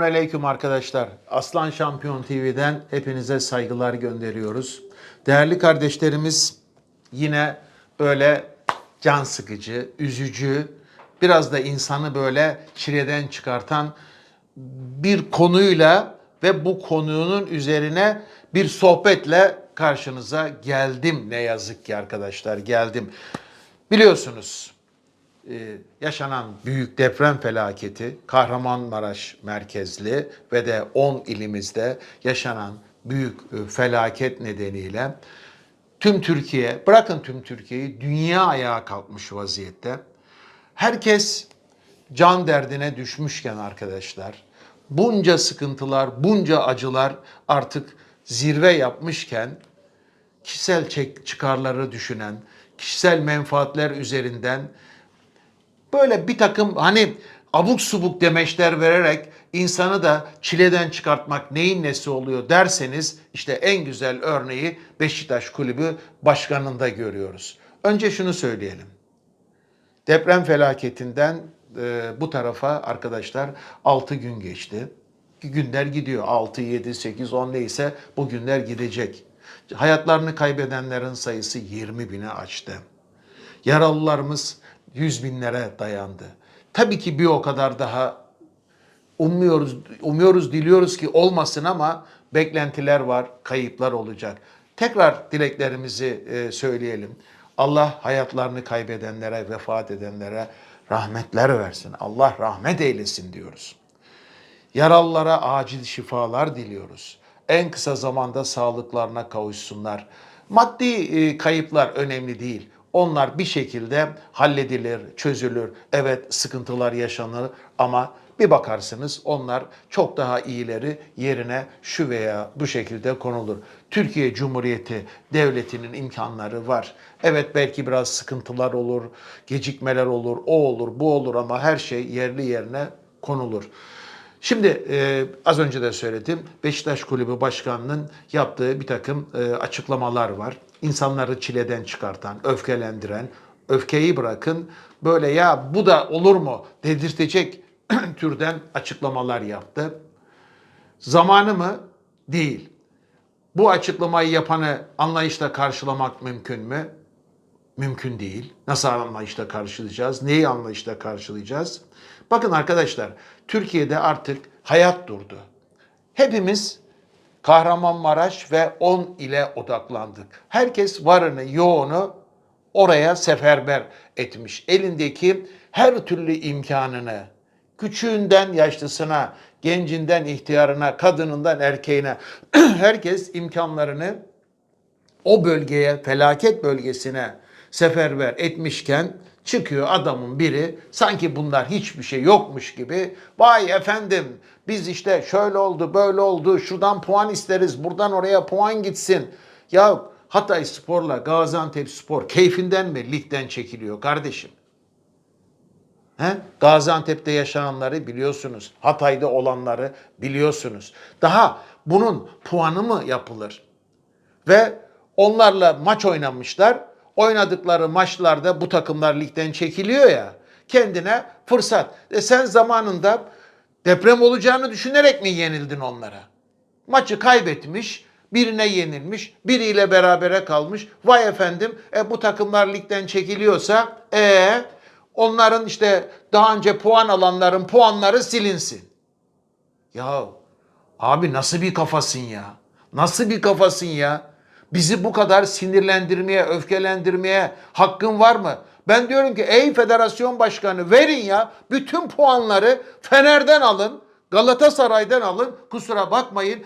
Aleyküm arkadaşlar. Aslan Şampiyon TV'den hepinize saygılar gönderiyoruz. Değerli kardeşlerimiz yine böyle can sıkıcı, üzücü, biraz da insanı böyle çileden çıkartan bir konuyla ve bu konunun üzerine bir sohbetle karşınıza geldim ne yazık ki arkadaşlar geldim. Biliyorsunuz e, yaşanan büyük deprem felaketi Kahramanmaraş merkezli ve de 10 ilimizde yaşanan büyük e, felaket nedeniyle tüm Türkiye, bırakın tüm Türkiye'yi dünya ayağa kalkmış vaziyette. Herkes can derdine düşmüşken arkadaşlar, bunca sıkıntılar, bunca acılar artık zirve yapmışken kişisel çıkarları düşünen, kişisel menfaatler üzerinden böyle bir takım hani abuk subuk demeçler vererek insanı da çileden çıkartmak neyin nesi oluyor derseniz işte en güzel örneği Beşiktaş Kulübü başkanında görüyoruz. Önce şunu söyleyelim. Deprem felaketinden e, bu tarafa arkadaşlar 6 gün geçti. Günler gidiyor. 6, 7, 8, 10 neyse bu günler gidecek. Hayatlarını kaybedenlerin sayısı 20 bine aştı. Yaralılarımız 100 binlere dayandı. Tabii ki bir o kadar daha umuyoruz, umuyoruz, diliyoruz ki olmasın ama beklentiler var, kayıplar olacak. Tekrar dileklerimizi e, söyleyelim. Allah hayatlarını kaybedenlere, vefat edenlere rahmetler versin. Allah rahmet eylesin diyoruz. Yaralılara acil şifalar diliyoruz. En kısa zamanda sağlıklarına kavuşsunlar. Maddi e, kayıplar önemli değil. Onlar bir şekilde halledilir, çözülür. Evet sıkıntılar yaşanır ama bir bakarsınız onlar çok daha iyileri yerine şu veya bu şekilde konulur. Türkiye Cumhuriyeti Devleti'nin imkanları var. Evet belki biraz sıkıntılar olur, gecikmeler olur, o olur, bu olur ama her şey yerli yerine konulur. Şimdi e, az önce de söyledim. Beşiktaş Kulübü Başkanı'nın yaptığı bir takım e, açıklamalar var. İnsanları çileden çıkartan, öfkelendiren, öfkeyi bırakın böyle ya bu da olur mu dedirtecek türden açıklamalar yaptı. Zamanı mı? Değil. Bu açıklamayı yapanı anlayışla karşılamak mümkün mü? Mümkün değil. Nasıl anlayışla karşılayacağız? Neyi anlayışla karşılayacağız? Bakın arkadaşlar, Türkiye'de artık hayat durdu. Hepimiz Kahramanmaraş ve 10 ile odaklandık. Herkes varını, yoğunu oraya seferber etmiş. Elindeki her türlü imkanını, küçüğünden yaşlısına, gencinden ihtiyarına, kadınından erkeğine herkes imkanlarını o bölgeye, felaket bölgesine seferber etmişken çıkıyor adamın biri sanki bunlar hiçbir şey yokmuş gibi vay efendim biz işte şöyle oldu böyle oldu şuradan puan isteriz buradan oraya puan gitsin. Ya Hatay Spor'la Gaziantep Spor keyfinden mi ligden çekiliyor kardeşim? He? Gaziantep'te yaşananları biliyorsunuz. Hatay'da olanları biliyorsunuz. Daha bunun puanı mı yapılır? Ve onlarla maç oynamışlar. Oynadıkları maçlarda bu takımlar ligden çekiliyor ya. Kendine fırsat. E sen zamanında deprem olacağını düşünerek mi yenildin onlara? Maçı kaybetmiş, birine yenilmiş, biriyle berabere kalmış. Vay efendim, e bu takımlar ligden çekiliyorsa e onların işte daha önce puan alanların puanları silinsin. Ya abi nasıl bir kafasın ya? Nasıl bir kafasın ya? Bizi bu kadar sinirlendirmeye, öfkelendirmeye hakkın var mı? Ben diyorum ki ey federasyon başkanı verin ya bütün puanları Fener'den alın, Galatasaray'dan alın. Kusura bakmayın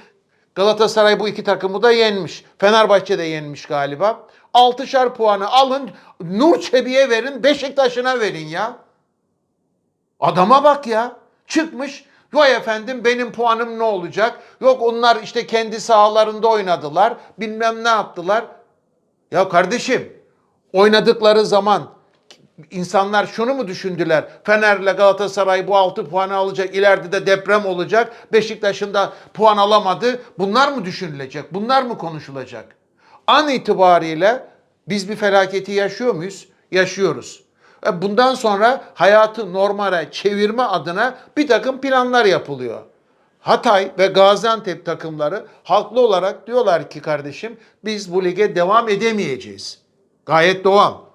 Galatasaray bu iki takımı da yenmiş. Fenerbahçe de yenmiş galiba. Altışar puanı alın Nur Çebi'ye verin, Beşiktaş'ına verin ya. Adama bak ya. Çıkmış. Vay efendim benim puanım ne olacak? Yok onlar işte kendi sahalarında oynadılar. Bilmem ne yaptılar. Ya kardeşim oynadıkları zaman insanlar şunu mu düşündüler? Fener'le Galatasaray bu 6 puanı alacak. ileride de deprem olacak. Beşiktaş'ın da puan alamadı. Bunlar mı düşünülecek? Bunlar mı konuşulacak? An itibariyle biz bir felaketi yaşıyor muyuz? Yaşıyoruz. E Bundan sonra hayatı normale çevirme adına bir takım planlar yapılıyor. Hatay ve Gaziantep takımları haklı olarak diyorlar ki kardeşim biz bu lige devam edemeyeceğiz. Gayet doğal.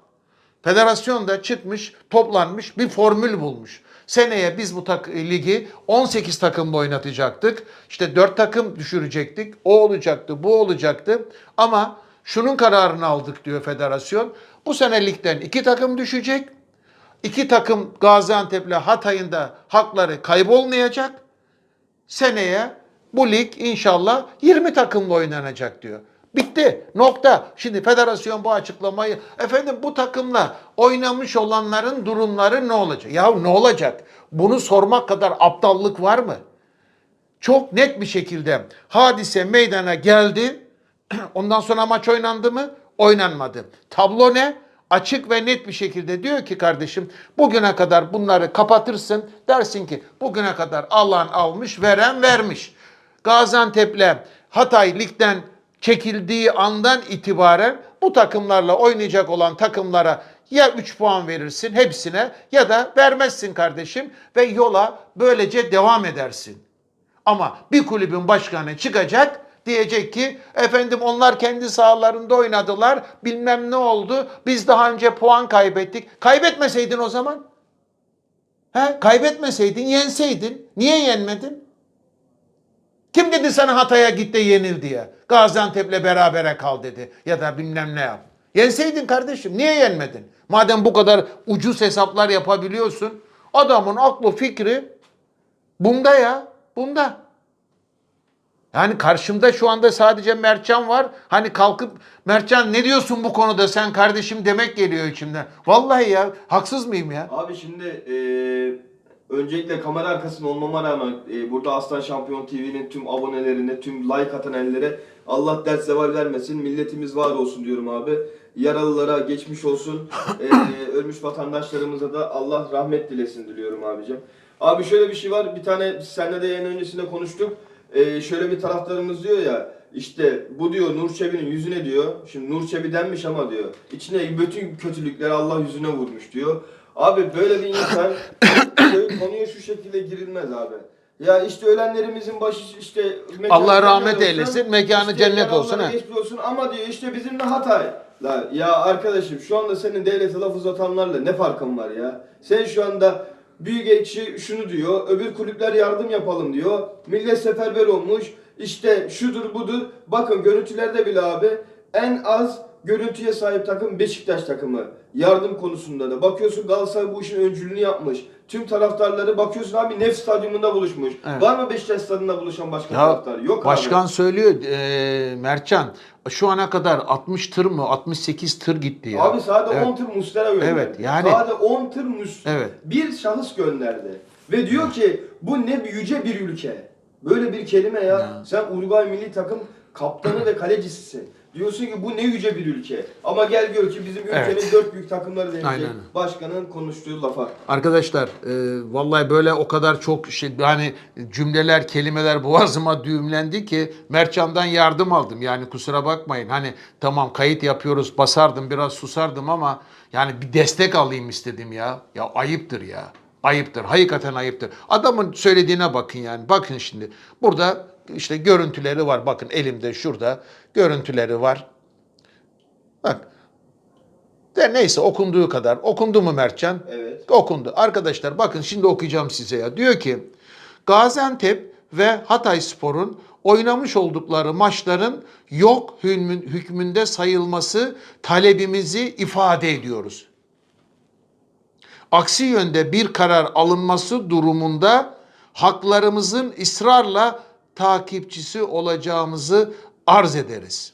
Federasyon da çıkmış, toplanmış bir formül bulmuş. Seneye biz bu tak- ligi 18 takımla oynatacaktık. İşte 4 takım düşürecektik. O olacaktı, bu olacaktı. Ama şunun kararını aldık diyor federasyon. Bu sene ligden 2 takım düşecek. İki takım Gaziantep'le Hatay'ın da hakları kaybolmayacak. Seneye bu lig inşallah 20 takımla oynanacak diyor. Bitti. Nokta. Şimdi federasyon bu açıklamayı efendim bu takımla oynamış olanların durumları ne olacak? Ya ne olacak? Bunu sormak kadar aptallık var mı? Çok net bir şekilde hadise meydana geldi. Ondan sonra maç oynandı mı? Oynanmadı. Tablo ne? Açık ve net bir şekilde diyor ki kardeşim bugüne kadar bunları kapatırsın. Dersin ki bugüne kadar alan almış, veren vermiş. Gaziantep'le Hatay ligden çekildiği andan itibaren bu takımlarla oynayacak olan takımlara ya 3 puan verirsin hepsine ya da vermezsin kardeşim ve yola böylece devam edersin. Ama bir kulübün başkanı çıkacak diyecek ki efendim onlar kendi sahalarında oynadılar bilmem ne oldu biz daha önce puan kaybettik. Kaybetmeseydin o zaman. He? Kaybetmeseydin yenseydin. Niye yenmedin? Kim dedi sana Hatay'a git de yenil diye. Gaziantep'le berabere kal dedi. Ya da bilmem ne yap. Yenseydin kardeşim. Niye yenmedin? Madem bu kadar ucuz hesaplar yapabiliyorsun. Adamın aklı fikri bunda ya. Bunda. Yani karşımda şu anda sadece Mertcan var. Hani kalkıp Mertcan ne diyorsun bu konuda sen kardeşim demek geliyor içimden. Vallahi ya haksız mıyım ya? Abi şimdi eee, öncelikle kamera arkasında olmama rağmen eee, burada Aslan Şampiyon TV'nin tüm abonelerine, tüm like atan ellere Allah dert zeval vermesin, milletimiz var olsun diyorum abi. Yaralılara geçmiş olsun, eee, ölmüş vatandaşlarımıza da Allah rahmet dilesin diliyorum abicim. Abi şöyle bir şey var, bir tane biz seninle de yayın öncesinde konuştuk. Eee, şöyle bir taraftarımız diyor ya, işte bu diyor Nur Çebi'nin yüzüne diyor. Şimdi Nur Çebi denmiş ama diyor. içine bütün kötülükleri Allah yüzüne vurmuş diyor. Abi böyle bir insan konuya şu şekilde girilmez abi. Ya işte ölenlerimizin başı işte Allah cennet rahmet olsun, eylesin, mekanı cennet yaralılara olsun, he. olsun ama diyor işte bizim de Hatay. La ya arkadaşım şu anda senin devlete laf uzatanlarla ne farkın var ya? Sen şu anda büyük ekşi şunu diyor, öbür kulüpler yardım yapalım diyor. Millet seferber olmuş. İşte şudur budur. Bakın görüntülerde bile abi en az görüntüye sahip takım Beşiktaş takımı. Yardım konusunda da. Bakıyorsun Galatasaray bu işin öncülüğünü yapmış. Tüm taraftarları bakıyorsun abi Nef Stadyumunda buluşmuş. Evet. Var mı Beşiktaş stadında buluşan başka Ya taraftar? Yok başkan abi. söylüyor e, Mertcan şu ana kadar 60 tır mı 68 tır gitti ya. Abi sadece Evet. 10 tır Muslera gönderdi. Evet, yani- Sadece 10 tır mus Evet. bir şahıs gönderdi. Ve diyor ki bu ne yüce bir ülke. Böyle bir kelime ya. Ya. Sen Uruguay milli takım kaptanı ve kalecisisin. Diyorsun ki bu ne yüce bir ülke. Ama gel gör ki bizim ülkenin Evet. dört büyük takımları Aynen. denecek. Başkanın konuştuğu lafa. Arkadaşlar e, vallahi böyle o kadar çok şey hani cümleler kelimeler boğazıma düğümlendi ki Mertcan'dan yardım aldım. Yani kusura bakmayın hani tamam kayıt yapıyoruz basardım biraz susardım ama yani bir destek alayım istedim ya. Ya ayıptır ya. Ayıptır. Hakikaten ayıptır. Adamın söylediğine bakın yani. Bakın şimdi. Burada işte görüntüleri var. Bakın elimde şurada görüntüleri var. Bak. De neyse okunduğu kadar. Okundu mu Mertcan? Evet. Okundu. Arkadaşlar bakın şimdi okuyacağım size ya. Diyor ki Gaziantep ve Hatay Spor'un oynamış oldukları maçların yok hükmün- hükmünde sayılması talebimizi ifade ediyoruz. Aksi yönde bir karar alınması durumunda haklarımızın ısrarla takipçisi olacağımızı arz ederiz.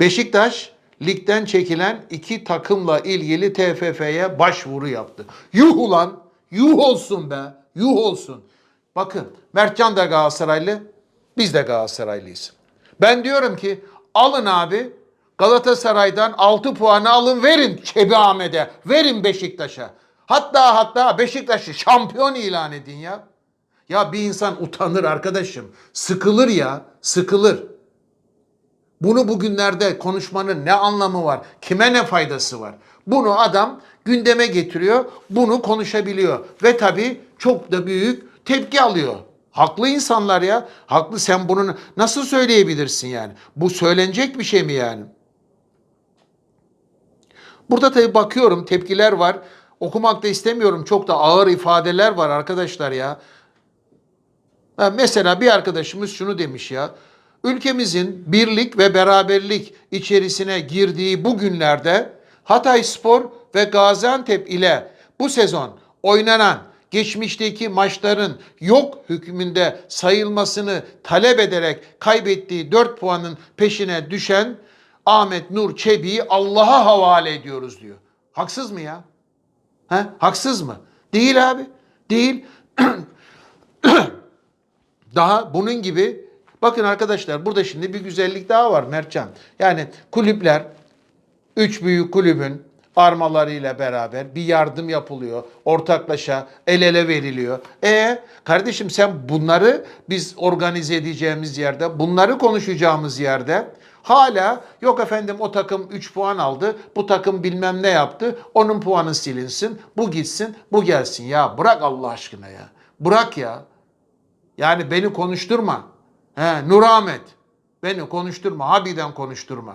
Beşiktaş ligden çekilen iki takımla ilgili TFF'ye başvuru yaptı. Yuh ulan! Yuh olsun be! Yuh olsun! Bakın Mertcan da Galatasaraylı, biz de Galatasaraylıyız. Ben diyorum ki alın abi Galatasaray'dan 6 puanı alın verin Çebi Ahmet'e, verin Beşiktaş'a. Hatta hatta Beşiktaş'ı şampiyon ilan edin ya. Ya bir insan utanır arkadaşım. Sıkılır ya, sıkılır. Bunu bugünlerde konuşmanın ne anlamı var? Kime ne faydası var? Bunu adam gündeme getiriyor. Bunu konuşabiliyor. Ve tabii çok da büyük tepki alıyor. Haklı insanlar ya. Haklı sen bunu nasıl söyleyebilirsin yani? Bu söylenecek bir şey mi yani? Burada tabii bakıyorum tepkiler var. Okumak da istemiyorum. Çok da ağır ifadeler var arkadaşlar ya. Ha, mesela bir arkadaşımız şunu demiş ya. Ülkemizin birlik ve beraberlik içerisine girdiği bu günlerde Hatay Spor ve Gaziantep ile bu sezon oynanan geçmişteki maçların yok hükmünde sayılmasını talep ederek kaybettiği 4 puanın peşine düşen Ahmet Nur Çebi'yi Allah'a havale ediyoruz diyor. Haksız mı ya? He? Haksız mı? Değil abi. Değil. Daha bunun gibi bakın arkadaşlar burada şimdi bir güzellik daha var Mertcan. Yani kulüpler üç büyük kulübün armalarıyla beraber bir yardım yapılıyor. Ortaklaşa el ele veriliyor. E kardeşim sen bunları biz organize edeceğimiz yerde, bunları konuşacağımız yerde hala yok efendim o takım 3 puan aldı, bu takım bilmem ne yaptı, onun puanı silinsin, bu gitsin, bu gelsin. Ya bırak Allah aşkına ya. Bırak ya. Yani beni konuşturma. He, Nur Ahmet. Beni konuşturma. Habiden konuşturma.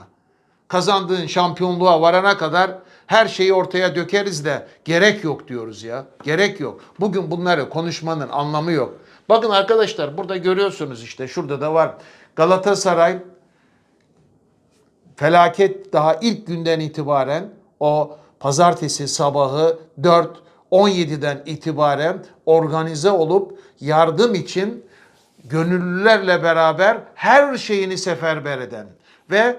Kazandığın şampiyonluğa varana kadar her şeyi ortaya dökeriz de gerek yok diyoruz ya. Gerek yok. Bugün bunları konuşmanın anlamı yok. Bakın arkadaşlar burada görüyorsunuz işte şurada da var. Galatasaray felaket daha ilk günden itibaren o pazartesi sabahı 4 17'den itibaren organize olup yardım için gönüllülerle beraber her şeyini seferber eden ve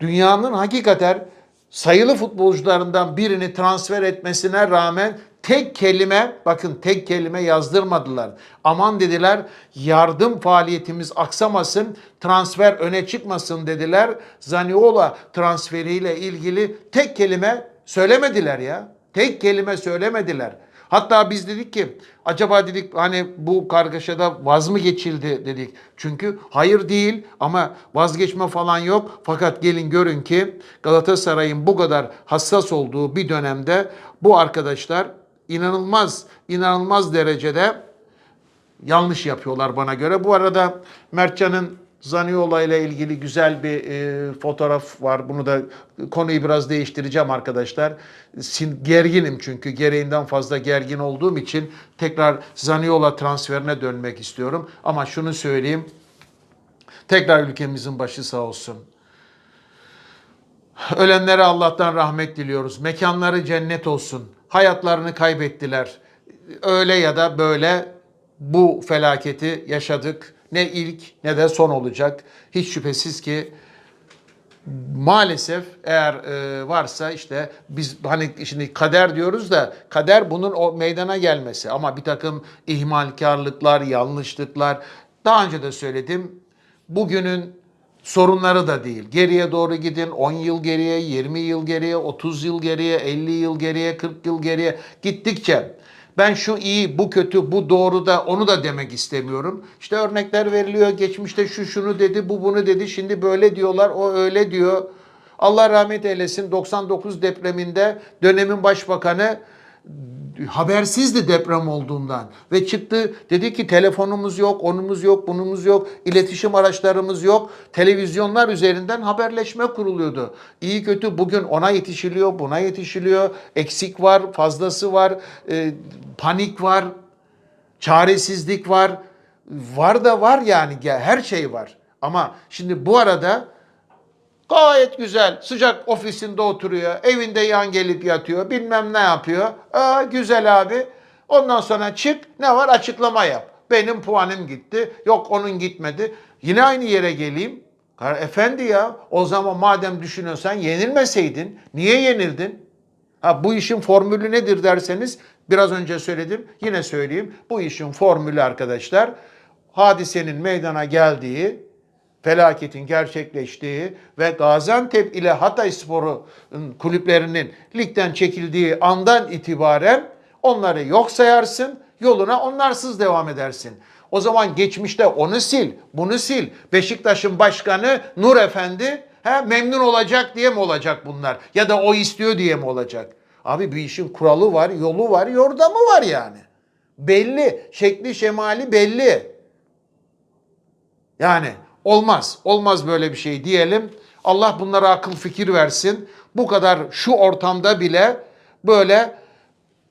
dünyanın hakikaten sayılı futbolcularından birini transfer etmesine rağmen tek kelime bakın tek kelime yazdırmadılar. Aman dediler yardım faaliyetimiz aksamasın, transfer öne çıkmasın dediler. Zaniola transferiyle ilgili tek kelime söylemediler ya. Tek kelime söylemediler. Hatta biz dedik ki acaba dedik hani bu kargaşada vaz mı geçildi dedik. Çünkü hayır değil ama vazgeçme falan yok. Fakat gelin görün ki Galatasaray'ın bu kadar hassas olduğu bir dönemde bu arkadaşlar inanılmaz inanılmaz derecede yanlış yapıyorlar bana göre. Bu arada Mertcan'ın Zaniola ile ilgili güzel bir e, fotoğraf var. Bunu da konuyu biraz değiştireceğim arkadaşlar. Sin, gerginim çünkü gereğinden fazla gergin olduğum için tekrar Zaniola transferine dönmek istiyorum. Ama şunu söyleyeyim. Tekrar ülkemizin başı sağ olsun. Ölenlere Allah'tan rahmet diliyoruz. Mekanları cennet olsun. Hayatlarını kaybettiler. Öyle ya da böyle bu felaketi yaşadık. Ne ilk ne de son olacak. Hiç şüphesiz ki maalesef eğer e, varsa işte biz hani şimdi kader diyoruz da kader bunun o meydana gelmesi ama bir takım ihmalkarlıklar, yanlışlıklar daha önce de söyledim. Bugünün sorunları da değil. Geriye doğru gidin 10 yıl geriye, 20 yıl geriye, 30 yıl geriye, 50 yıl geriye, 40 yıl geriye gittikçe ben şu iyi, bu kötü, bu doğru da onu da demek istemiyorum. İşte örnekler veriliyor. Geçmişte şu şunu dedi, bu bunu dedi. Şimdi böyle diyorlar, o öyle diyor. Allah rahmet eylesin 99 depreminde dönemin başbakanı habersizdi deprem olduğundan ve çıktı dedi ki telefonumuz yok, onumuz yok, bunumuz yok, iletişim araçlarımız yok. Televizyonlar üzerinden haberleşme kuruluyordu. İyi kötü bugün ona yetişiliyor, buna yetişiliyor. Eksik var, fazlası var, e, panik var, çaresizlik var. Var da var yani her şey var. Ama şimdi bu arada Gayet güzel. Sıcak ofisinde oturuyor. Evinde yan gelip yatıyor. Bilmem ne yapıyor. Aa, güzel abi. Ondan sonra çık. Ne var? Açıklama yap. Benim puanım gitti. Yok onun gitmedi. Yine aynı yere geleyim. Efendi ya o zaman madem düşünüyorsan yenilmeseydin. Niye yenildin? Ha, bu işin formülü nedir derseniz biraz önce söyledim. Yine söyleyeyim. Bu işin formülü arkadaşlar hadisenin meydana geldiği felaketin gerçekleştiği ve Gaziantep ile Hatay Spor'un kulüplerinin ligden çekildiği andan itibaren onları yok sayarsın, yoluna onlarsız devam edersin. O zaman geçmişte onu sil, bunu sil. Beşiktaş'ın başkanı Nur Efendi he, memnun olacak diye mi olacak bunlar? Ya da o istiyor diye mi olacak? Abi bir işin kuralı var, yolu var, yordamı var yani. Belli. Şekli şemali belli. Yani olmaz. Olmaz böyle bir şey diyelim. Allah bunlara akıl fikir versin. Bu kadar şu ortamda bile böyle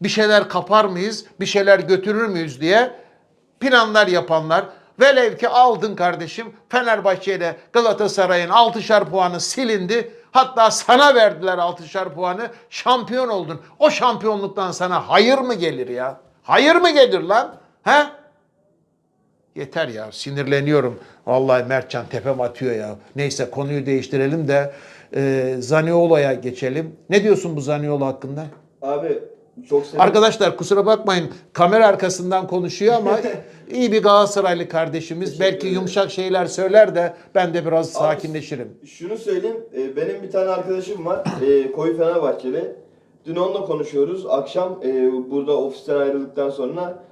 bir şeyler kapar mıyız, bir şeyler götürür müyüz diye planlar yapanlar. Velev ki aldın kardeşim Fenerbahçe ile Galatasaray'ın 6'şar puanı silindi. Hatta sana verdiler 6'şar puanı. Şampiyon oldun. O şampiyonluktan sana hayır mı gelir ya? Hayır mı gelir lan? He? Yeter ya sinirleniyorum. Vallahi Mertcan tepem atıyor ya. Neyse konuyu değiştirelim de e, Zaniolo'ya geçelim. Ne diyorsun bu Zaniolo hakkında? Abi çok sevindim. Arkadaşlar kusura bakmayın kamera arkasından konuşuyor ama iyi bir Galatasaraylı kardeşimiz. Teşekkür Belki ederim. yumuşak şeyler söyler de ben de biraz sakinleşirim. Şunu söyleyeyim, e, benim bir tane arkadaşım var, e, koyu Fenerbahçeli. Dün onunla konuşuyoruz. Akşam e, burada ofisten ayrıldıktan sonra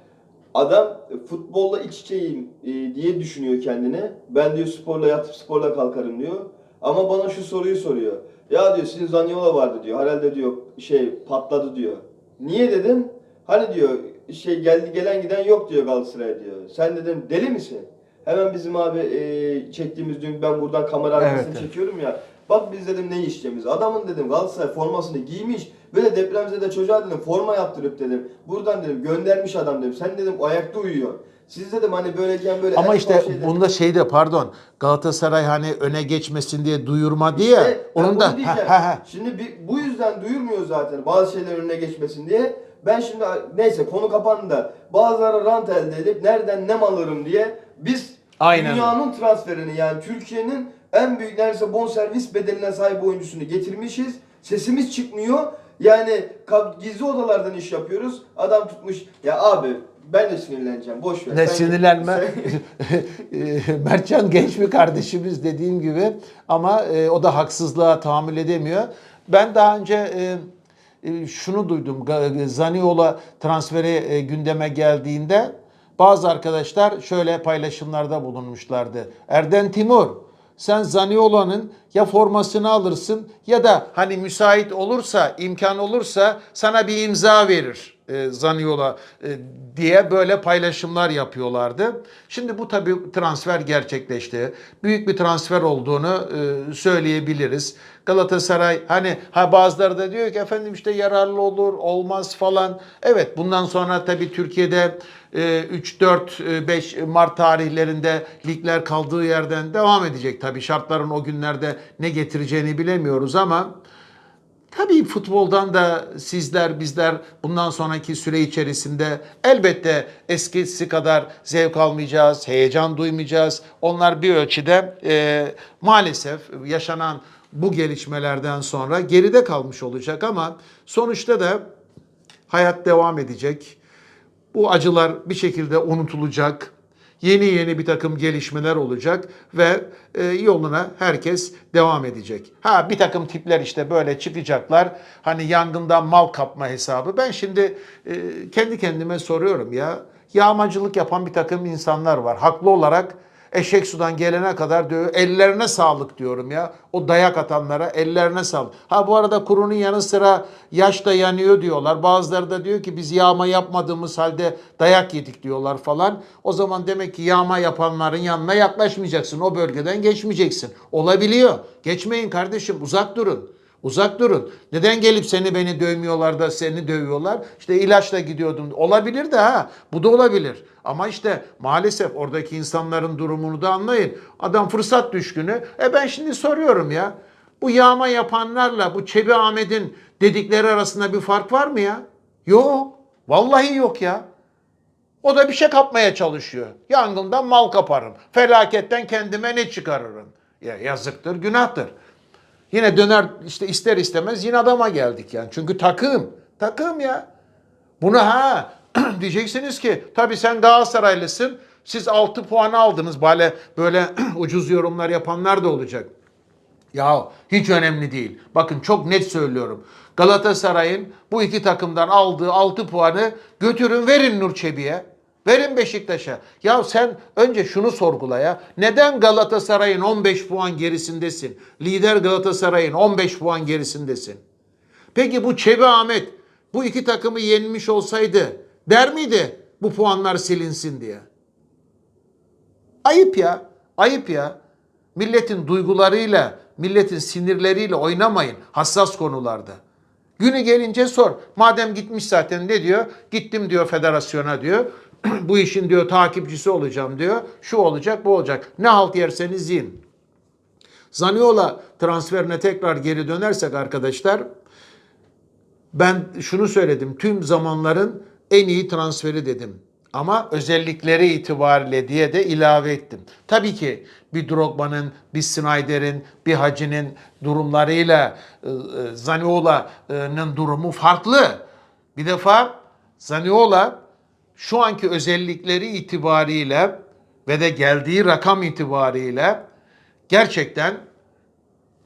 adam futbolla iç içeyim e, diye düşünüyor kendini. Ben diyor sporla yatıp sporla kalkarım diyor. Ama bana şu soruyu soruyor. Ya diyor sizin Zaniola vardı diyor. Herhalde diyor şey patladı diyor. Niye dedim? Hani diyor şey geldi gelen giden yok diyor Galatasaray diyor. Sen dedim deli misin? Hemen bizim abi e, çektiğimiz dün ben buradan kamera arkasını Evet, evet. çekiyorum ya. Bak biz dedim ne işleyeceğimiz. Adamın dedim Galatasaray formasını giymiş. Böyle depremzede de çocuğa dedim forma yaptırıp dedim. Buradan dedim göndermiş adam dedim. Sen dedim ayakta uyuyor. Siz dedim hani böyleyken böyle Ama işte şeyde- bunda şeyde pardon Galatasaray hani öne geçmesin diye duyurma diye İşte onun da. Şimdi bir, bu yüzden duyurmuyor zaten bazı şeyler önüne geçmesin diye. Ben şimdi neyse konu kapandı da bazıları rant elde edip nereden ne alırım diye biz Aynen. dünyanın transferini yani Türkiye'nin en büyük neredeyse bonservis bedeline sahip oyuncusunu getirmişiz. Sesimiz çıkmıyor. Yani gizli odalardan iş yapıyoruz. Adam tutmuş. Ya abi ben de sinirleneceğim. Boş ver. Ne Sen- sinirlenme. sen- Mertcan genç bir kardeşimiz dediğim gibi ama e, o da haksızlığa tahammül edemiyor. Ben daha önce e, e, şunu duydum. Zaniola transferi e, gündeme geldiğinde bazı arkadaşlar şöyle paylaşımlarda bulunmuşlardı. Erden Timur sen Zaniola'nın ya formasını alırsın ya da hani müsait olursa, imkan olursa sana bir imza verir e, Zaniola e, diye böyle paylaşımlar yapıyorlardı. Şimdi bu tabii transfer gerçekleşti. Büyük bir transfer olduğunu e, söyleyebiliriz. Galatasaray hani ha bazıları da diyor ki efendim işte yararlı olur, olmaz falan. Evet bundan sonra tabii Türkiye'de e, 3 4 e, 5 Mart tarihlerinde ligler kaldığı yerden devam edecek. Tabii şartların o günlerde ne getireceğini bilemiyoruz ama Tabii futboldan da sizler bizler bundan sonraki süre içerisinde elbette eskisi kadar zevk almayacağız, heyecan duymayacağız. Onlar bir ölçüde e, maalesef yaşanan bu gelişmelerden sonra geride kalmış olacak ama sonuçta da hayat devam edecek. Bu acılar bir şekilde unutulacak. Yeni yeni bir takım gelişmeler olacak ve e, yoluna herkes devam edecek. Ha bir takım tipler işte böyle çıkacaklar. Hani yangından mal kapma hesabı. Ben şimdi e, kendi kendime soruyorum ya. Yağmacılık yapan bir takım insanlar var. Haklı olarak eşek sudan gelene kadar diyor ellerine sağlık diyorum ya. O dayak atanlara ellerine sağlık. Ha bu arada kurunun yanı sıra yaş da yanıyor diyorlar. Bazıları da diyor ki biz yağma yapmadığımız halde dayak yedik diyorlar falan. O zaman demek ki yağma yapanların yanına yaklaşmayacaksın. O bölgeden geçmeyeceksin. Olabiliyor. Geçmeyin kardeşim uzak durun. Uzak durun. Neden gelip seni beni dövmüyorlar da seni dövüyorlar? İşte ilaçla gidiyordum. Olabilir de ha. Bu da olabilir. Ama işte maalesef oradaki insanların durumunu da anlayın. Adam fırsat düşkünü. E ben şimdi soruyorum ya. Bu yağma yapanlarla bu Çebi Ahmet'in dedikleri arasında bir fark var mı ya? Yok. Vallahi yok ya. O da bir şey kapmaya çalışıyor. Yangından mal kaparım. Felaketten kendime ne çıkarırım? Ya yazıktır, günahtır. Yine döner işte ister istemez yine adama geldik yani. Çünkü takım. Takım ya. Bunu ha diyeceksiniz ki tabii sen Galatasaraylısın. Siz 6 puan aldınız. Böyle böyle ucuz yorumlar yapanlar da olacak. Ya hiç önemli değil. Bakın çok net söylüyorum. Galatasaray'ın bu iki takımdan aldığı 6 puanı götürün verin Nur Çebi'ye. Verin Beşiktaş'a. Ya sen önce şunu sorgula ya. Neden Galatasaray'ın 15 puan gerisindesin? Lider Galatasaray'ın 15 puan gerisindesin. Peki bu Çebi Ahmet bu iki takımı yenmiş olsaydı der miydi bu puanlar silinsin diye? Ayıp ya. Ayıp ya. Milletin duygularıyla, milletin sinirleriyle oynamayın hassas konularda. Günü gelince sor. Madem gitmiş zaten ne diyor? Gittim diyor federasyona diyor. bu işin diyor takipçisi olacağım diyor. Şu olacak, bu olacak. Ne halt yerseniz yiyin. Zaniola transferine tekrar geri dönersek arkadaşlar ben şunu söyledim. Tüm zamanların en iyi transferi dedim. Ama özellikleri itibariyle diye de ilave ettim. Tabii ki bir Drogba'nın, bir Snyder'in, bir Hacı'nin durumlarıyla e, e, Zaniola'nın durumu farklı. Bir defa Zaniola şu anki özellikleri itibariyle ve de geldiği rakam itibariyle gerçekten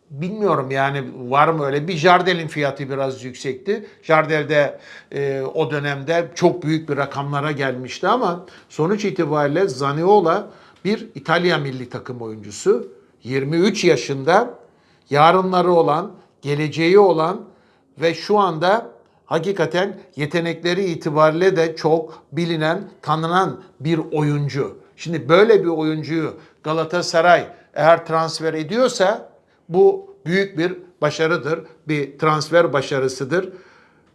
Bilmiyorum yani var mı öyle bir Jardel'in fiyatı biraz yüksekti. Jardel de e, o dönemde çok büyük bir rakamlara gelmişti ama sonuç itibariyle Zaniola bir İtalya milli takım oyuncusu. 23 yaşında yarınları olan, geleceği olan ve şu anda hakikaten yetenekleri itibariyle de çok bilinen, tanınan bir oyuncu. Şimdi böyle bir oyuncuyu Galatasaray eğer transfer ediyorsa bu büyük bir başarıdır, bir transfer başarısıdır.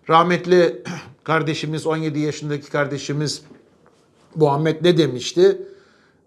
Rahmetli kardeşimiz, 17 yaşındaki kardeşimiz Muhammed ne demişti?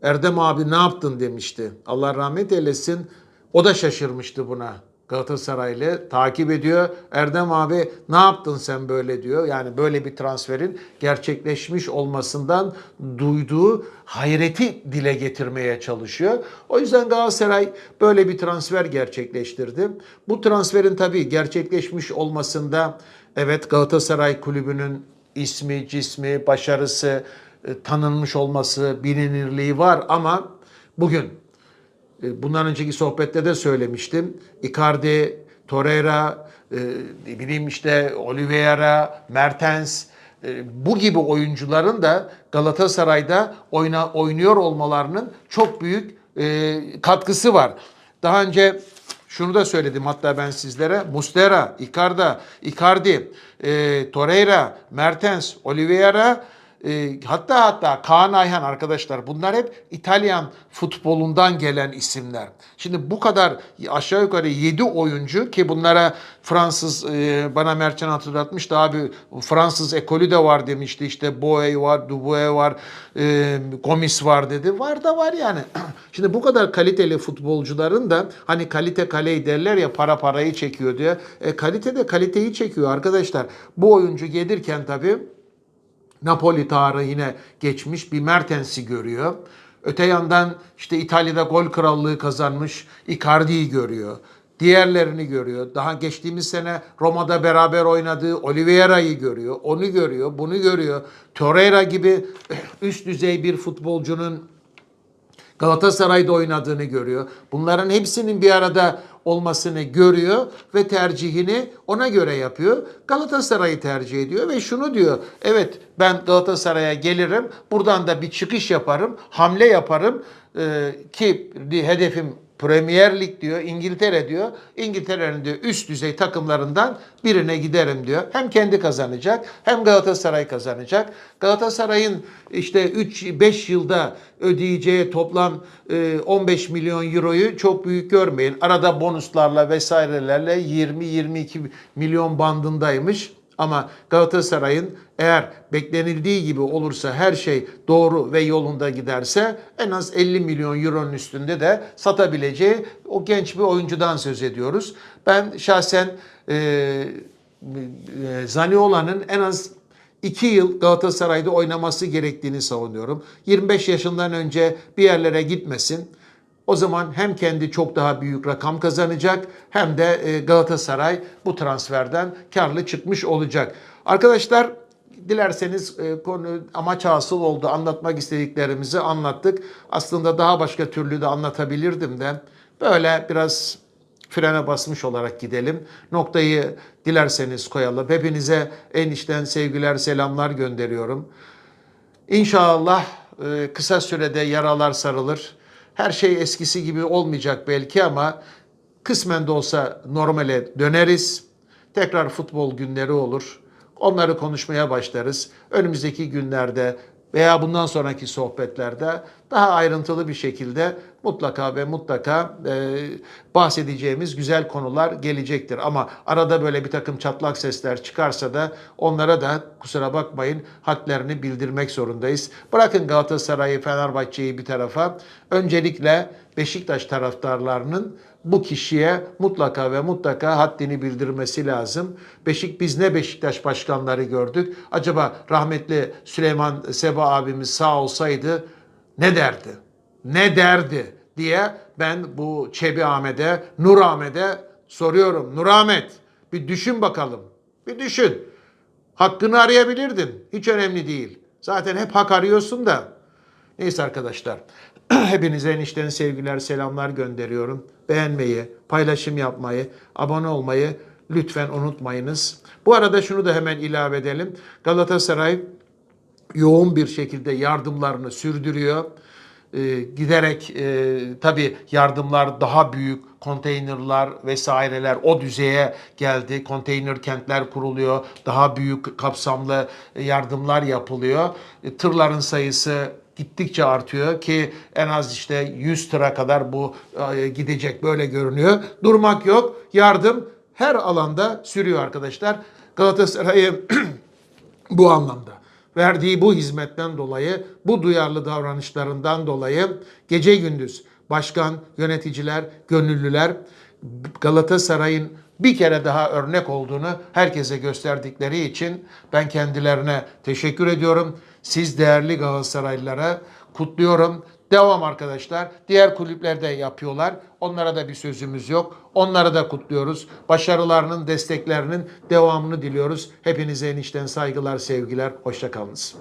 Erdem abi ne yaptın demişti. Allah rahmet eylesin. O da şaşırmıştı buna. Galatasaraylı takip ediyor. Erdem abi ne yaptın sen böyle diyor. Yani böyle bir transferin gerçekleşmiş olmasından duyduğu hayreti dile getirmeye çalışıyor. O yüzden Galatasaray böyle bir transfer gerçekleştirdi. Bu transferin tabii gerçekleşmiş olmasında evet Galatasaray kulübünün ismi, cismi, başarısı, e, tanınmış olması, bilinirliği var ama bugün bundan önceki sohbette de söylemiştim. Icardi, Torreira, e, bileyim işte Oliveira, Mertens e, bu gibi oyuncuların da Galatasaray'da oyna, oynuyor olmalarının çok büyük e, katkısı var. Daha önce şunu da söyledim hatta ben sizlere. Mustera, Icardi, Icardi, e, Torreira, Mertens, Oliveira e, hatta hatta Kaan Ayhan arkadaşlar bunlar hep İtalyan futbolundan gelen isimler. Şimdi bu kadar aşağı yukarı 7 oyuncu ki bunlara Fransız e, bana Mertcan hatırlatmıştı abi Fransız ekolü de var demişti işte Boey var, Dubois var, e, Gomis var dedi. Var da var yani. Şimdi bu kadar kaliteli futbolcuların da hani kalite kaleyi derler ya para parayı çekiyor diye. E, kalite de kaliteyi çekiyor arkadaşlar. Bu oyuncu gelirken tabii Napoli tarihine geçmiş bir Mertens'i görüyor. Öte yandan işte İtalya'da gol krallığı kazanmış Icardi'yi görüyor. Diğerlerini görüyor. Daha geçtiğimiz sene Roma'da beraber oynadığı Oliveira'yı görüyor. Onu görüyor, bunu görüyor. Torreira gibi üst düzey bir futbolcunun Galatasaray'da oynadığını görüyor. Bunların hepsinin bir arada olmasını görüyor ve tercihini ona göre yapıyor. Galatasaray'ı tercih ediyor ve şunu diyor. Evet ben Galatasaray'a gelirim. Buradan da bir çıkış yaparım. Hamle yaparım. Ee, ki hedefim Premier Lig diyor, İngiltere diyor. İngiltere'nin diyor üst düzey takımlarından birine giderim diyor. Hem kendi kazanacak hem Galatasaray kazanacak. Galatasaray'ın işte 3-5 yılda ödeyeceği toplam e, 15 milyon euroyu çok büyük görmeyin. Arada bonuslarla vesairelerle 20-22 milyon bandındaymış. Ama Galatasaray'ın eğer beklenildiği gibi olursa her şey doğru ve yolunda giderse en az 50 milyon euronun üstünde de satabileceği o genç bir oyuncudan söz ediyoruz. Ben şahsen e, e, Zaniola'nın en az 2 yıl Galatasaray'da oynaması gerektiğini savunuyorum. 25 yaşından önce bir yerlere gitmesin. O zaman hem kendi çok daha büyük rakam kazanacak hem de e, Galatasaray bu transferden karlı çıkmış olacak. Arkadaşlar dilerseniz e, konu amaç hasıl oldu. Anlatmak istediklerimizi anlattık. Aslında daha başka türlü de anlatabilirdim de. Böyle biraz frene basmış olarak gidelim. Noktayı dilerseniz koyalım. Hepinize en içten sevgiler, selamlar gönderiyorum. İnşallah e, kısa sürede yaralar sarılır. Her şey eskisi gibi olmayacak belki ama kısmen de olsa normale döneriz. Tekrar futbol günleri olur. Onları konuşmaya başlarız. Önümüzdeki günlerde veya bundan sonraki sohbetlerde daha ayrıntılı bir şekilde mutlaka ve mutlaka e, bahsedeceğimiz güzel konular gelecektir. Ama arada böyle bir takım çatlak sesler çıkarsa da onlara da kusura bakmayın haklarını bildirmek zorundayız. Bırakın Galatasaray'ı, Fenerbahçe'yi bir tarafa. Öncelikle Beşiktaş taraftarlarının bu kişiye mutlaka ve mutlaka haddini bildirmesi lazım. Beşik biz ne Beşiktaş başkanları gördük? Acaba rahmetli Süleyman Seba abimiz sağ olsaydı ne derdi? Ne derdi diye ben bu Çebi Ahmet'e, Nur Ahmet'e soruyorum. Nur Ahmet bir düşün bakalım. Bir düşün. Hakkını arayabilirdin. Hiç önemli değil. Zaten hep hak arıyorsun da. Neyse arkadaşlar. Hepinize enişten sevgiler, selamlar gönderiyorum. Beğenmeyi, paylaşım yapmayı, abone olmayı lütfen unutmayınız. Bu arada şunu da hemen ilave edelim. Galatasaray yoğun bir şekilde yardımlarını sürdürüyor. Ee, giderek e, tabii yardımlar daha büyük konteynerlar vesaireler o düzeye geldi. Konteyner kentler kuruluyor. Daha büyük kapsamlı yardımlar yapılıyor. E, tırların sayısı gittikçe artıyor ki en az işte 100 tıra kadar bu e, gidecek böyle görünüyor. Durmak yok. Yardım her alanda sürüyor arkadaşlar. Galatasaray'ı bu anlamda verdiği bu hizmetten dolayı, bu duyarlı davranışlarından dolayı gece gündüz başkan, yöneticiler, gönüllüler Galatasaray'ın bir kere daha örnek olduğunu herkese gösterdikleri için ben kendilerine teşekkür ediyorum. Siz değerli Galatasaraylılara kutluyorum. Devam arkadaşlar. Diğer kulüpler de yapıyorlar. Onlara da bir sözümüz yok. Onları da kutluyoruz. Başarılarının, desteklerinin devamını diliyoruz. Hepinize enişten saygılar, sevgiler. Hoşçakalınız.